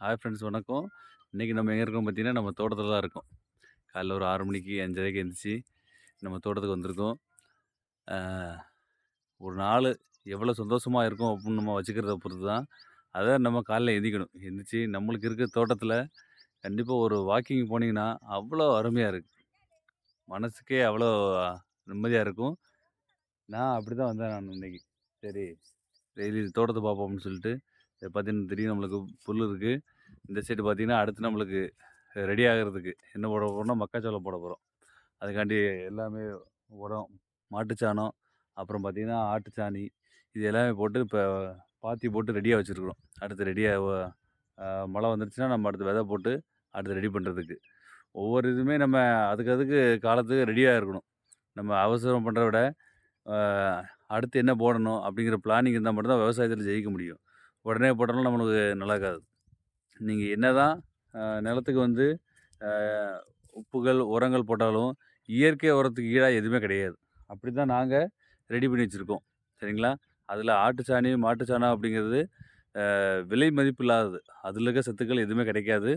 Hi friends வணக்கம். இன்றைக்கி நம்ம எங்கே இருக்கோம் பார்த்தீங்கன்னா, நம்ம தோட்டத்தில் தான் இருக்கோம். காலைல ஒரு ஆறு மணிக்கு அஞ்சரைக்கு எழுந்திரிச்சி நம்ம தோட்டத்துக்கு வந்திருக்கோம். ஒரு நாள் எவ்வளோ சந்தோஷமாக இருக்கும் அப்படின்னு நம்ம வச்சுக்கிறத பொறுத்து தான். அதை நம்ம காலைல எந்திக்கணும் எந்திரிச்சு நம்மளுக்கு இருக்க தோட்டத்தில் கண்டிப்பாக ஒரு வாக்கிங் போனீங்கன்னா, அவ்வளோ அருமையாக இருக்குது மனசுக்கே அவ்வளோ நிம்மதியாக இருக்கும். நான் அப்படி தான் வந்தேன் நான் இன்னைக்கு. சரி டெய்லி தோட்டத்தை பார்ப்போம்னு சொல்லிட்டு, இத பார்த்தீங்கன்னா தெரியும் நம்மளுக்கு புல் இருக்குது இந்த சைடு பார்த்தீங்கன்னா, அடுத்து நம்மளுக்கு ரெடி ஆகிறதுக்கு என்ன போட போகிறோம்னா மக்காச்சோளம் போட போகிறோம் அதுக்காண்டி எல்லாமே உரம், மாட்டுச்சாணம், அப்புறம் பார்த்திங்கன்னா ஆட்டுச்சாணி இது எல்லாமே போட்டு இப்போ பாத்தி போட்டு ரெடியாக வச்சுருக்குறோம் அடுத்து ரெடியாக மழை வந்துருச்சுன்னா, நம்ம அடுத்து விதை போட்டு அடுத்து ரெடி பண்ணுறதுக்கு ஒவ்வொரு இதுவுமே நம்ம அதுக்கு அதுக்கு காலத்துக்கு ரெடியாக இருக்கணும். நம்ம அவசரம் பண்ணுறத விட, அடுத்து என்ன போடணும் அப்படிங்கிற பிளானிங் இருந்தால் மட்டும்தான் விவசாயத்தில் ஜெயிக்க முடியும். உடனே போட்டாலும் நம்மளுக்கு நல்லாக்காது நீங்கள் என்ன தான் நிலத்துக்கு வந்து உப்புகள், உரங்கள் போட்டாலும், இயற்கை உரத்துக்கு ஈடாக எதுவுமே கிடையாது. அப்படி தான் நாங்கள் ரெடி பண்ணி வச்சுருக்கோம் சரிங்களா? அதில் ஆட்டுச்சாணி, மாட்டுச்சாணம் அப்படிங்கிறது விலை மதிப்பு இல்லாதது. அதில் இருக்க சத்துக்கள் எதுவுமே கிடைக்காது.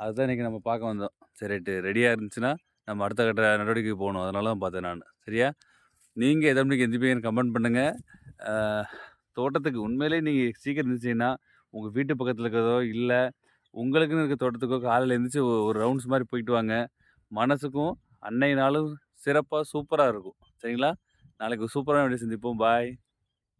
அதுதான் இன்னைக்கு நம்ம பார்க்க வந்தோம். சரி ரைட்டு இருந்துச்சுன்னா, நம்ம அடுத்த கட்ட நடவடிக்கைக்கு போகணும் அதனால தான் பார்த்தேன் நான் சரியா? நீங்கள் எதை மணிக்கு எந்திரிப்பீங்கன்னு கமெண்ட் பண்ணுங்கள் தோட்டத்துக்கு உண்மையிலேயே நீங்கள் சீக்கிரம் இருந்துச்சிங்கன்னா உங்கள் வீட்டு பக்கத்தில் இருக்கிறதோ, இல்லை உங்களுக்குன்னு இருக்க தோட்டத்துக்கோ காலையில் எழுந்திரிச்சி ஒரு ரவுண்ட்ஸ் மாதிரி போயிட்டு வாங்க. மனசுக்கும் அன்னைய நாளும் சிறப்பாக சூப்பராக இருக்கும். சரிங்களா? நாளைக்கு சூப்பரான வீடியோ சந்திப்போம். பாய்.